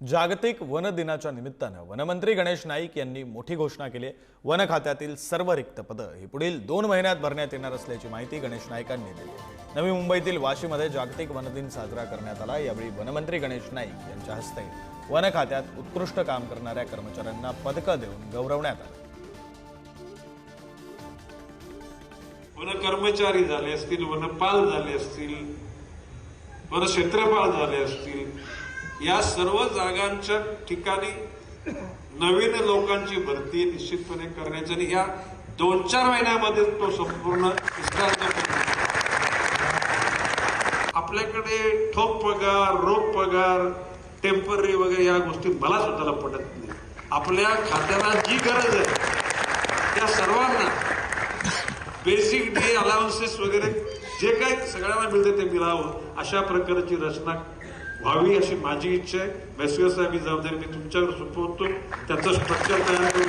जागतिक वन दिनाच्या निमित्तानं वनमंत्री गणेश नाईक यांनी मोठी घोषणा केली आहे. वन खात्यातील सर्व रिक्त पदं ही पुढील दोन महिन्यात भरण्यात येणार असल्याची माहिती गणेश नाईकांनी दिली नवी मुंबईतील वाशीमध्ये जागतिक वन दिन साजरा करण्यात आला. यावेळी वनमंत्री गणेश नाईक यांच्या हस्ते वन खात्यात उत्कृष्ट काम करणाऱ्या कर्मचाऱ्यांना पदकं देऊन गौरवण्यात आलं. वन कर्मचारी झाले असतील वनपाल झाले असतील वन क्षेत्रपाल झाले असतील या सर्व जागांच्या ठिकाणी नवीन लोकांची भरती निश्चितपणे करण्याची आणि या दोन चार महिन्यामध्ये तो संपूर्ण विस्तार आपल्याकडे ठोक पगार रोख पगार टेंपररी वगैरे या गोष्टी मला सुद्धा पटत नाही आपल्या खात्याला जी गरज आहे त्या सर्वांना बेसिक डे अलाउन्सेस वगैरे जे काही सगळ्यांना मिळते ते मिळावं अशा प्रकारची रचना व्हावी अशी माझी इच्छा आहे. मेसकर साहेब जबाबदारी मी तुमच्यावर सोपवतो. त्याचं स्ट्रक्चर तयार करून